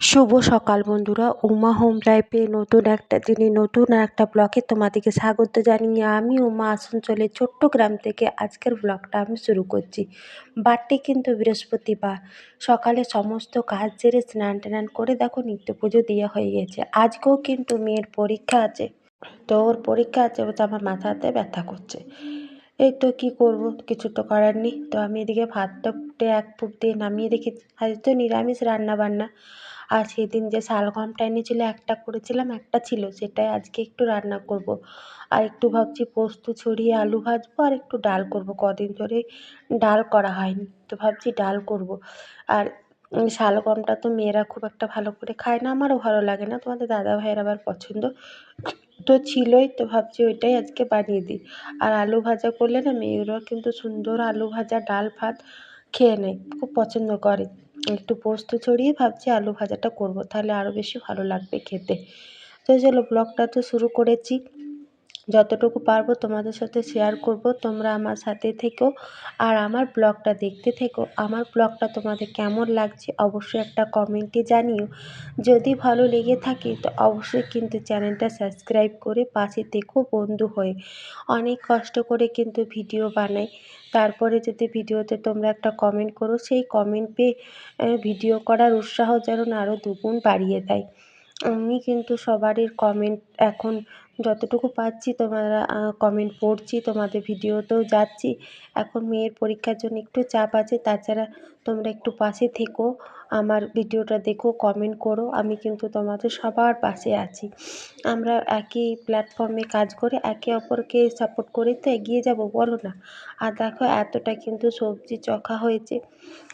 শুভ সকাল বন্ধুরা, উমা হোম লাইফে নতুন একটা দিনে নতুন একটা ব্লগে তোমাদেরকে স্বাগত জানিয়ে আমি উমা আসানসোলের ছোট্ট গ্রাম থেকে আজকের ব্লগটা আমি শুরু করছি। বারটি কিন্তু বৃহস্পতিবার, সকালে সমস্ত কাজ সেরে স্নান টান করে দেখো নিত্য পুজো দেওয়া হয়ে গেছে। আজকেও কিন্তু মেয়ের পরীক্ষা আছে, তো ওর পরীক্ষা আছে তো আমার মাথাতে ব্যথা করছে। এই তো কী করব, কিছু তো করার নেই, তো আমি এদিকে ভাতটা ফুটে এক ফুট দিয়ে নামিয়ে রেখেছি। আজ তো নিরামিষ রান্না বান্না আর সেদিন যে শালগমটা এনেছিলো একটা করেছিলাম, একটা ছিল, সেটাই আজকে একটু রান্না করব। আর একটু ভাবছি পোস্ত ছড়িয়ে আলু ভাজবো, আর একটু ডাল করব। কদিন ধরে ডাল করা হয়নি, তো ভাবছি ডাল করব। আর শালগমটা তো মেয়েরা খুব একটা ভালো করে খায় না, আমারও ভালো লাগে না, তোমাদের দাদা ভাইয়ের আবার পছন্দ তো ছিলই, তো ভাবছি ওইটাই আজকে বানিয়ে দিই। আর আলু ভাজা করলে না মেয়েরাও কিন্তু সুন্দর আলু ভাজা, ডাল ভাত খেয়ে নেয়, খুব পছন্দ করে। একটু পোস্ত ছড়িয়ে ভাবছি আলু ভাজাটা করব, তাহলে আরও বেশি ভালো লাগবে খেতে। তো চলো, ব্লগটা তো শুরু করেছি। যতটুকু পারব তোমাদের সাথে শেয়ার করব। তোমরা আমার সাথে থেকো আর আমার ব্লগটা দেখতে থেকো। আমার ব্লগটা তোমাদের কেমন লাগছে অবশ্যই একটা কমেন্টে জানিও। যদি ভালো লেগে থাকে তো অবশ্যই কিন্তু চ্যানেলটা সাবস্ক্রাইব করে পাশে দেখো বন্ধু হয়ে। অনেক কষ্ট করে কিন্তু ভিডিও বানাই। তারপরে যদি ভিডিওতে তোমরা একটা কমেন্ট করো, সেই কমেন্ট পেয়ে ভিডিও করার উৎসাহ যেন আরও দুগুণ বাড়িয়ে দেয়। আমি কিন্তু সবারই কমেন্ট এখন যতটুকু পাচ্ছি তোমরা কমেন্ট পড়ছি, তোমাদের ভিডিওতেও যাচ্ছি। এখন মেয়ের পরীক্ষার জন্য একটু চাপ আছে, তাছাড়া তোমরা একটু পাশে থেকো, আমার ভিডিওটা দেখো কমেন্ট করো, আমি কিন্তু তোমাদের সবার পাশে আছি। আমরা একই প্ল্যাটফর্মে কাজ করে, একে অপরকে সাপোর্ট করে তো এগিয়ে যাব, বলো না। আর দেখো এতটা কিন্তু সবজি চখা হয়েছে,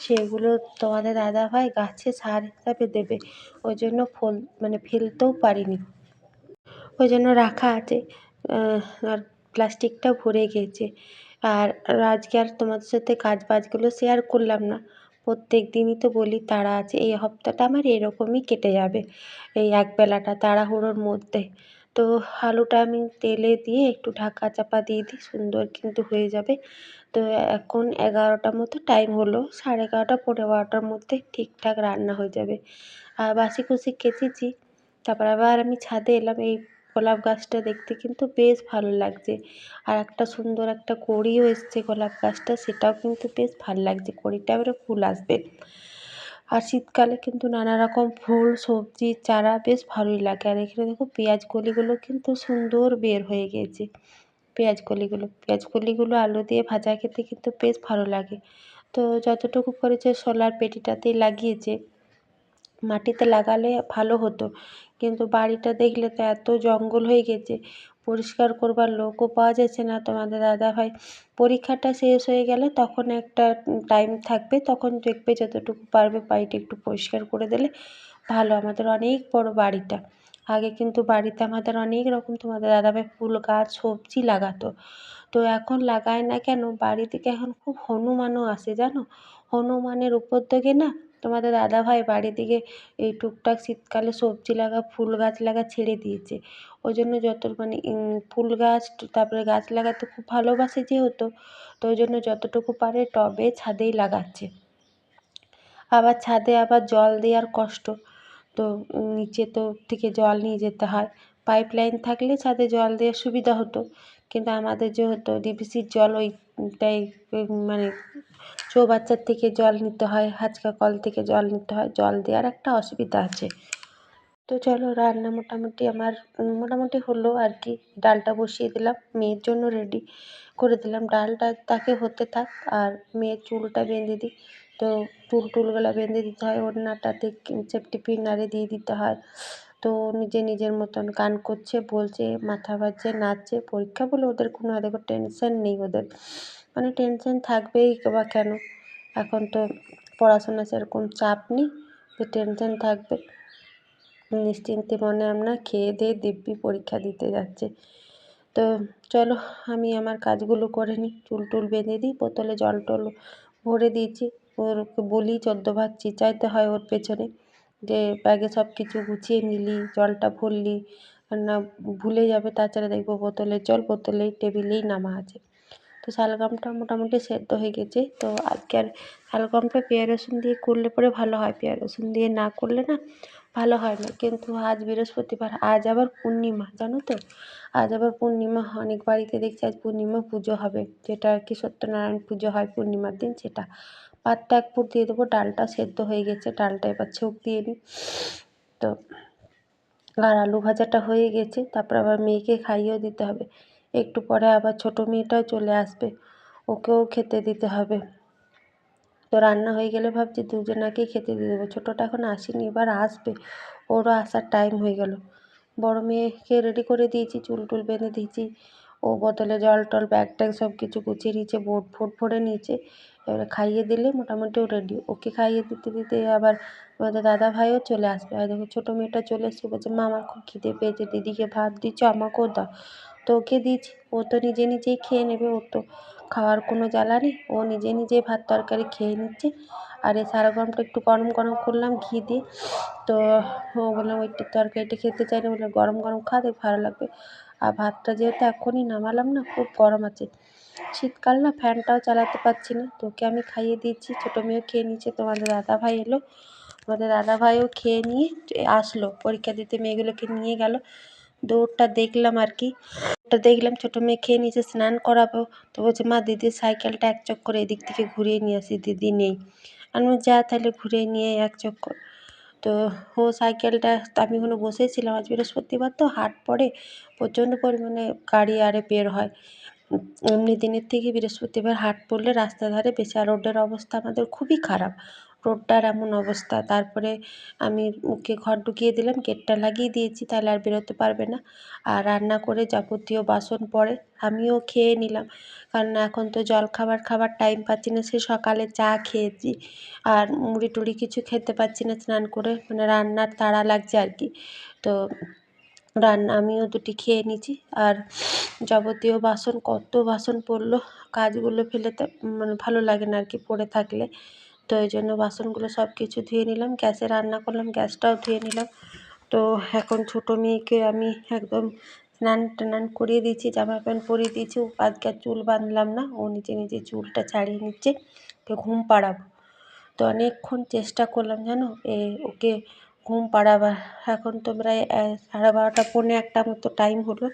সেগুলো তোমাদের দাদাভাই গাছে সার হিসাবে দেবে, ওই জন্য ফল মানে ফেলতেও পারিনি। ওই জন্য রাখা আছে। আর প্লাস্টিকটাও ভরে গিয়েছে আর আজকে আর তোমাদের সাথে কাজ বাজগুলো শেয়ার করলাম না। প্রত্যেক দিনই তো বলি তাড়া আছে। এই হপ্তাটা আমার এরকমই কেটে যাবে। এই একবেলাটা তাড়াহুড়োর মধ্যে। তো আলুটা আমি তেলে দিয়ে একটু ঢাকা চাপা দিয়ে দিই, সুন্দর কিন্তু হয়ে যাবে। তো এখন এগারোটার মতো টাইম হলো। সাড়ে এগারোটা, পনেরো বারোটার মধ্যে ঠিকঠাক রান্না হয়ে যাবে। আর বাসি কুসি কেচেছি তারপর আবার আমি ছাদে এলাম। এই গোলাপ গাছটা দেখতে কিন্তু বেশ ভালো লাগছে। আর একটা সুন্দর একটা কড়িও এসছে গোলাপ গাছটা, সেটাও কিন্তু বেশ ভালো লাগছে। কড়িটা এবারে ফুল আসবে। আর শীতকালে কিন্তু নানা রকম ফুল, সবজি, চারা বেশ ভালোই লাগে। আর এখানে দেখো পেঁয়াজ কলিগুলো কিন্তু সুন্দর বের হয়ে গিয়েছে পেঁয়াজ কলিগুলো পেঁয়াজ কলিগুলো আলু দিয়ে ভাজা খেতে কিন্তু বেশ ভালো লাগে। তো যতটুকু করেছে সোলার পেটিটাতেই লাগিয়েছে। মাটিতে লাগালে ভালো হতো। কিন্তু বাড়িটা দেখলে তো এত জঙ্গল হয়ে গেছে, পরিষ্কার করবার লোকও পাওয়া যাচ্ছে না। তোমাদের দাদাভাই পরীক্ষাটা শেষ হয়ে গেলে তখন একটা টাইম থাকবে, তখন দেখবে যতটুকু পারবে বাড়িটা একটু পরিষ্কার করে দিলে ভালো। আমাদের অনেক বড় বাড়িটা। আগে কিন্তু বাড়িতে আমাদের অনেক রকম, তোমাদের দাদাভাই ফুল গাছ, সবজি লাগাতো। তো এখন লাগায় না কেন? বাড়ি থেকে এখন খুব হনুমানও আসে, জানো? হনুমানের উপদ্রবে না তোমাদের দাদাভাই বাড়ি থেকে এই টুকটাক শীতকালে সবজি লাগা, ফুল গাছ লাগা ছেড়ে দিয়েছে। ওই জন্য যত মানে ফুল গাছ, তারপরে গাছ লাগাতে খুব ভালোবাসে যেহেতু, তো ওই জন্য যতটুকু পারে টবে ছাদেই লাগাচ্ছে। আবার ছাদে আবার জল দেওয়ার কষ্ট, তো নিচে তো থেকে জল নিয়ে যেতে হয়। পাইপ লাইন থাকলে ছাদে জল দেওয়ার সুবিধা হতো। কিন্তু আমাদের যেহেতু ডিভিসির জল ওইটাই মানে চৌবাচ্চার থেকে জল নিতে হয়, হাচকা কল থেকে জল নিতে হয়, জল দেওয়ার একটা অসুবিধা আছে। তো চলো, রান্না মোটামুটি আমার, মোটামুটি হলো আর কি। ডালটা বসিয়ে দিলাম, মেয়ের জন্য রেডি করে দিলাম। ডালটা তাকে হতে থাক, আর মেয়ের চুলটা বেঁধে দিই। তো চুল টুলগুলো বেঁধে দিতে হয়, ওড়নাটাতে পিন আরে দিয়ে দিতে হয়। তো নিজে নিজের মতন গান করছে, বলছে, মাথা বাজছে, নাচছে। পরীক্ষা বলে ওদের কোনো দেখো টেনশন নেই ওদের। মানে টেনশন থাকবেই বা কেন? এখন তো পড়াশোনা সেরকম চাপ নেই যে টেনশন থাকবে। নিশ্চিন্তে মনে আমরা খেয়ে দিয়ে দিব্যি পরীক্ষা দিতে যাচ্ছে। তো চলো, আমি আমার কাজগুলো করে নিই। চুল টুল বেঁধে দিই, বোতলে জল টল ভরে দিয়েছি। ওরকে বলি, চোদ্দ ভাত চিচাইতে হয় ওর পেছনে। যে ব্যাগে সব কিছু গুছিয়ে নিলি, জলটা ভরলি না ভুলে যাবে তাছাড়া দেখব বোতলের জল বোতলেই টেবিলেই নামা আছে। তো শালগমটা মোটামুটি সেদ্ধ হয়ে গেছে। তো আজকে আর শালগমটা পেঁয়াজ রসুন দিয়ে করলে পরে ভালো হয়। পেঁয়াজ রসুন দিয়ে না করলে না ভালো হয় না। কিন্তু আজ বৃহস্পতিবার, আজ আবার পূর্ণিমা, জানো তো? আজ আবার পূর্ণিমা, অনেক বাড়িতে দেখছি আজ পূর্ণিমা পুজো হবে। যেটা আর কি সত্যনারায়ণ পুজো হয় পূর্ণিমার দিন, সেটা। ভাতটা এক ফুট দিয়ে দেবো, ডালটা সেদ্ধ হয়ে গেছে, ডালটা এবার ছোঁক দিয়ে নিই তো আর আলু ভাজাটা হয়ে গেছে, তারপর আবার মেয়েকে খাইয়েও দিতে হবে। একটু পরে আবার ছোটো মেয়েটাও চলে আসবে, ওকেও খেতে দিতে হবে। তো রান্না হয়ে গেলে ভাবছি দুজনাকেই খেতে দিয়ে দেবো, ছোটোটা এখন আসেনি, এবার আসবে। ওরও আসার টাইম হয়ে গেল। বড় মেয়েকে রেডি করে দিয়েছি, চুল টুল বেঁধে দিয়েছি। ও বোতলে জল টল ব্যাগ ট্যাগ সব কিছু গুছিয়ে নিয়েছে, বোট ফোট ভরে নিয়েছে। এবারে খাইয়ে দিলে মোটামুটি ও রেডি ওকে খাইয়ে দিতে দিতে আবার আমাদের দাদা ভাইও চলে আসবে। আর দেখো ছোটো মেয়েটা চলে এসছে, বলছে, মা, আমার খুব খিদে পেয়েছে, দিদিকে ভাত দিচ্ছ, আমাকেও দাও। তো ওকে দিয়েছি। ও তো নিজে নিজেই খেয়ে নেবে, ওর তো খাওয়ার কোনো জ্বালা নেই। ও নিজে নিজেই ভাত তরকারি খেয়ে নিচ্ছে। আর এই সারা গরমটা একটু গরম গরম করলাম ঘি দিয়ে। তো ও বললাম ওই তরকারিটা খেতে চাই না বললাম গরম গরম খা, দেখ, ভালো লাগবে। আর ভাতটা যেহেতু এখনই নামালাম না, খুব গরম আছে। শীতকাল না ফ্যানটাও চালাতে পারছি না, তোকে আমি খাইয়ে দিচ্ছি। ছোটো মেয়েও খেয়ে নিচ্ছে, তোমাদের দাদা ভাই এলো। আমাদের দাদা ভাইও খেয়ে নিয়ে আসলো, পরীক্ষা দিতে মেয়েগুলোকে নিয়ে গেল। দৌড়টা দেখলাম আর কি। ওটা দেখলাম, ছোটো মেয়ে খেয়ে নিয়েছে, স্নান করাবো। তো বলছে, মা দিদির সাইকেলটা এক চক্কর এদিক থেকে ঘুরিয়ে নিয়ে আসি, দিদি নেই। আমি যা তাহলে ঘুরিয়ে নিয়ে এক চক্কর। তো ও সাইকেলটা আমি ওখানে বসেছিলাম আজ বৃহস্পতিবার, তো হাট পড়ে, প্রচণ্ড পরিমাণে গাড়ি আরে বের হয়। এমনি দিনের থেকে বৃহস্পতিবার হাট পড়লে রাস্তার ধারে বেচা রোডের অবস্থা আমাদের খুবই খারাপ। রোডটার এমন অবস্থা। তারপরে আমি ওকে ঘর ঢুকিয়ে দিলাম, গেটটা লাগিয়ে দিয়েছি, তাহলে আর বেরোতে পারবে না। আর রান্না করে যাবতীয় বাসন পড়ে, আমিও খেয়ে নিলাম। কারণ এখন তো জল খাবার খাবার টাইম পাচ্ছি না সে সকালে চা খেয়েছি। আর মুড়ি টুড়ি কিছু খেতে পাচ্ছি না, স্নান করে মানে রান্নার তাড়া লাগছে আর কি। তো রান্না আমিও দুটি খেয়ে নিয়েছি। আর যাবতীয় বাসন, কত বাসন পড়ল, কাজগুলো ফেলে মানে ভালো লাগে না আর কি পড়ে থাকলে। তো এই জন্য বাসনগুলো সব কিছু ধুয়ে নিলাম। গ্যাসে রান্না করলাম, গ্যাসটাও ধুয়ে নিলাম। তো এখন ছোটো মেয়েকে আমি একদম স্নান টান করিয়ে দিয়েছি জামা প্যান্ট পরিয়ে দিয়েছি। আজকে আর চুল বাঁধলাম না, ও নিজে নিজে চুলটা ছাড়িয়ে নিচ্ছে, তো ঘুম পাড়াবো। তো অনেকক্ষণ চেষ্টা করলাম জানো, এ ওকে ঘুম পাড়াবার। এখন তো প্রায় সাড়ে বারোটা, পৌনে একটা মতো টাইম হলো,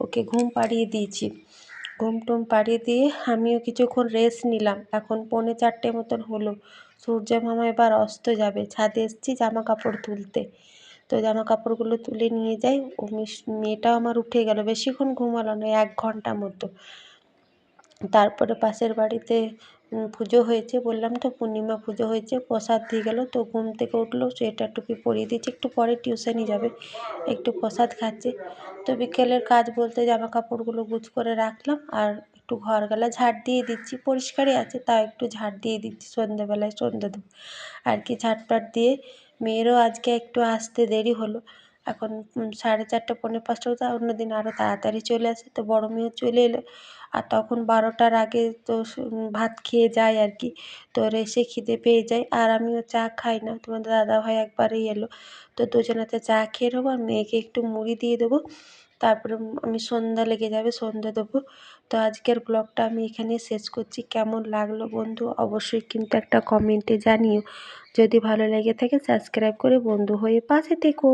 ওকে ঘুম পাড়িয়ে দিয়েছি। ঘুম টুম পাড়িয়ে দিয়ে আমিও কিছুক্ষণ রেস্ট নিলাম। এখন পৌনে চারটে মতন হলো। সূর্য মামা এবার অস্ত যাবে। ছাদে এসেছি জামা কাপড় তুলতে। তো জামা কাপড়গুলো তুলে নিয়ে যাই। ও মেয়েটাও আমার উঠে গেল। বেশিক্ষণ ঘুমালো না, এক ঘণ্টা মতো। তারপরে পাশের বাড়িতে পুজো হয়েছে বললাম তো, পূর্ণিমা পুজো হয়েছে, প্রসাদ দিয়ে গেলো তো ঘুম থেকে উঠল, সোয়েটার টুপি পরিয়ে দিয়েছি, একটু পরে টিউশনি যাবে, একটু প্রসাদ খাচ্ছে। তো বিকেলের কাজ বলতে জামা কাপড়গুলো গুছ করে রাখলাম আর একটু ঘরগুলো ঝাড় দিয়ে দিচ্ছি, পরিষ্কারই আছে, তাও একটু ঝাড় দিয়ে দিচ্ছি সন্ধ্যেবেলায় সন্ধ্যে দেবো আর কি ঝাড়পাট দিয়ে, মেয়েরও আজকে একটু আসতে দেরি হলো এখন সাড়ে চারটে, পৌনে পাঁচটা অন্য দিন আরও তাড়াতাড়ি চলে আসে। তো বড় মেয়েও চলে এলো। আর তখন বারোটার আগে তো ভাত খেয়ে যায় আর কি। তো এসে খিদে পেয়ে যায়। আর আমিও চা খাই না। তোমাদের দাদাভাই একবারেই এলো। তো দুজনাতে চা খেয়ে নেব। আর মেয়েকে একটু মুড়ি দিয়ে দেবো। তারপরে আমি সন্ধ্যা লেগে যাবে, সন্ধ্যা দেবো। তো আজকের ব্লগটা আমি এখানে শেষ করছি। কেমন লাগল বন্ধু? অবশ্যই কিন্তু একটা কমেন্টে জানিও। যদি ভালো লেগে থাকে সাবস্ক্রাইব করে বন্ধু হয়ে পাশে থেকো।